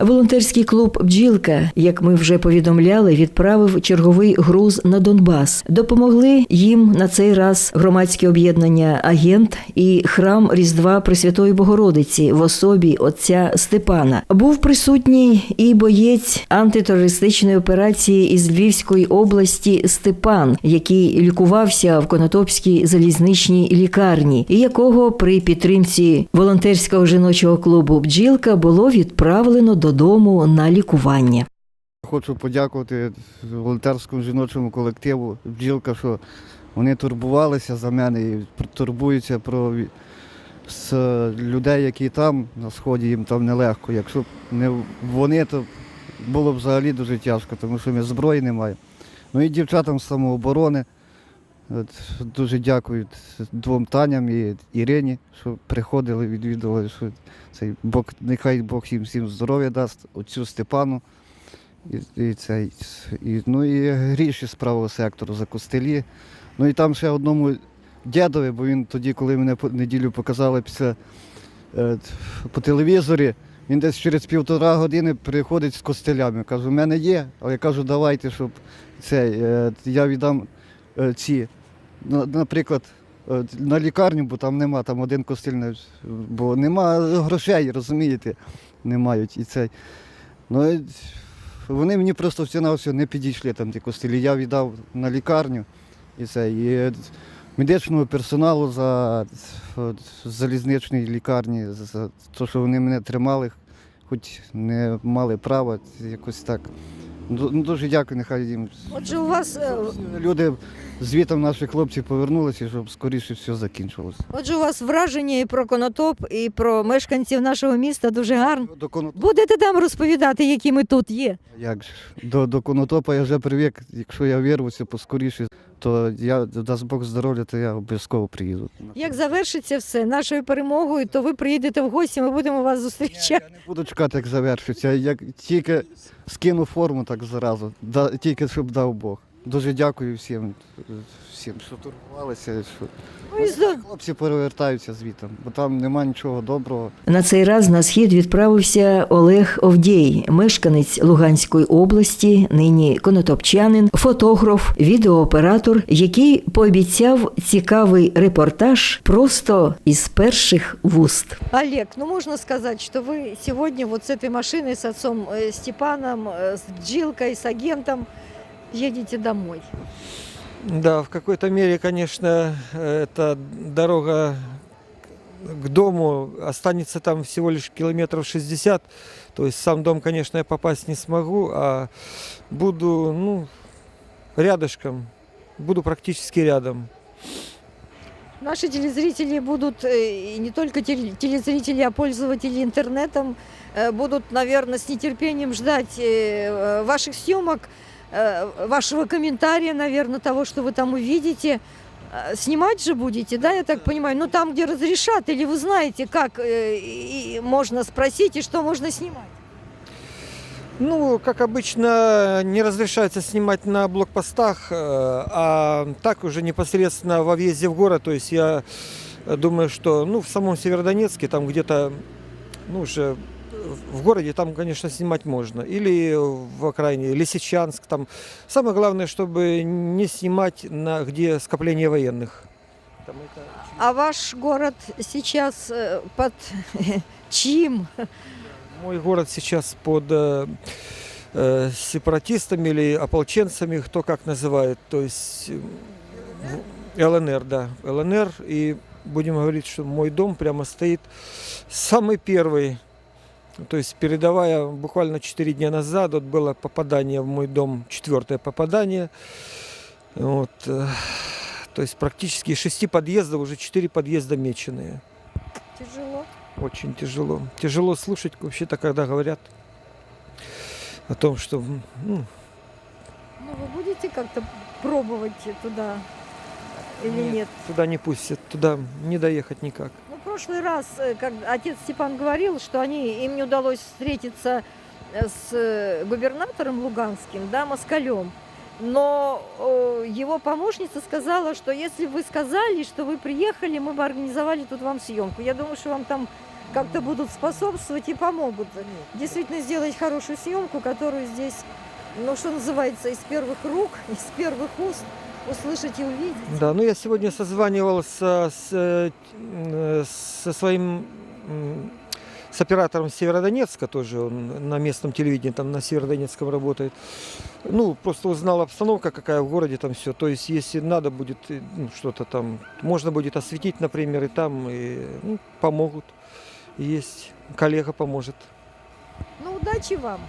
Волонтерський клуб Бджілка, як ми вже повідомляли, відправив черговий груз на Донбас. Допомогли їм на цей раз громадське об'єднання Агент і храм Різдва Пресвятої Богородиці в особі отця Степана. Був присутній і боєць антитерористичної операції із Львівської області Степан, який лікувався в Конотопській залізничній лікарні, і якого при підтримці волонтерського жіночого клубу Бджілка було відправлено додому на лікування. Хочу подякувати волонтерському жіночому колективу Бджілка, що вони турбувалися за мене і турбуються про людей, які там на сході, їм там нелегко. Якщо б не вони, то було б взагалі дуже тяжко, тому що ми зброї немає. Ну і дівчатам самооборони. От, дуже дякую двом Таням і Ірині, що приходили, відвідували, що цей Бог, нехай Бог їм всім здоров'я дасть, отцю Степану. І, і, цей, і, ну і гріші з правого сектору за костелі. Ну і там ще одному дядові, бо він тоді, коли мене по неділю показали після, е, по телевізорі, він десь через півтора години приходить з костелями. Кажу, в мене є, але я кажу, давайте, щоб цей, е, я віддам е, ці, наприклад, е, на лікарню, бо там нема, там один костель, не- бо нема грошей, розумієте, не мають і цей. Ну, вони мені просто всі не підійшли там ті костелі. Я віддав на лікарню і це. І медичного персоналу за от, залізничної лікарні, за те, що вони мене тримали, хоч не мали права, якось так. Ду- ну, Дуже дякую, нехай їм. Отже, у вас е, Люди звітом наших хлопців повернулися, щоб скоріше все закінчилося. отже, у вас враження і про Конотоп, і про мешканців нашого міста дуже гарне. До Коно- Будете там розповідати, які ми тут є. Як же? До, до Конотопа я вже привик, якщо я вирвуся поскоріше, то я дасть Бог здоров'я, то я обов'язково приїду. Як завершиться все нашою перемогою, то ви приїдете в гості, ми будемо вас зустрічати. Я не буду чекати, як завершиться. Як тільки скину форму, так зразу. Да, тільки щоб дав Бог. Дуже дякую всім, всім, що турбувалися, що Ну, і здо- хлопці перевертаються звітом, бо там нема нічого доброго. На цей раз на схід відправився Олег Овдєй, мешканець Луганської області, нині конотопчанин, фотограф, відеооператор, який пообіцяв цікавий репортаж просто із перших вуст. Олег, ну можно сказать, что вы сегодня вот с этой машиной, с отцом э, Степаном, э, с Джилкой, с агентом Едете домой. Да, в какой-то мере, конечно, эта дорога к дому останется там всего лишь километров 60. То есть сам дом, конечно, я попасть не смогу, а буду, ну, рядышком, буду практически рядом. Наши телезрители будут, э, и не только теле- телезрители, а пользователи интернетом, э, будут, наверное, с нетерпением ждать э, ваших съемок, э, вашего комментария, наверное, того, что вы там увидите. Э, Снимать же будете, да, я так понимаю? Ну, там, где разрешат, или вы знаете, как э, и можно спросить и что можно снимать? Ну, как обычно, не разрешается снимать на блокпостах, э, а так уже непосредственно во въезде в город. То есть я э, думаю, что ну, в самом Северодонецке, там где-то, ну, уже в городе, там, конечно, снимать можно. Или в окраине Лисичанск. Там. Самое главное, чтобы не снимать, на, где скопление военных. Там это А ваш город сейчас э, под чьим? Мой город сейчас под э, э, сепаратистами или ополченцами, кто как называет, то есть э, ЛНР, да, ЛНР. И будем говорить, что мой дом прямо стоит самый первый, то есть передовая буквально 4 дня назад, вот было попадание в мой дом, четвертое попадание. Вот, э, то есть практически из шести подъездов уже четыре подъезда меченые. Тяжело. Очень тяжело. Тяжело слушать вообще-то, когда говорят о том, что ну, Ну, вы будете как-то пробовать туда или нет? туда не пустят, туда не доехать никак. Ну, в прошлый раз, э, как отец Степан говорил, что они, им не удалось встретиться э, с э, губернатором Луганским, да, Москалем. Но э, его помощница сказала, что если вы сказали, что вы приехали, мы бы организовали тут вам съемку. Я думаю, что вам там как-то будут способствовать и помогут действительно сделать хорошую съемку, которую здесь, ну что называется, из первых рук, из первых уст услышать и увидеть. Да, ну я сегодня созванивался с, э, э, со своим м, с оператором Северодонецка тоже, он на местном телевидении там на Северодонецком работает. Ну, просто узнал обстановка, какая в городе там все. То есть, если надо будет э, ну, что-то там, можно будет осветить, например, и там, и ну, помогут. Есть коллега поможет. Ну, удачи вам!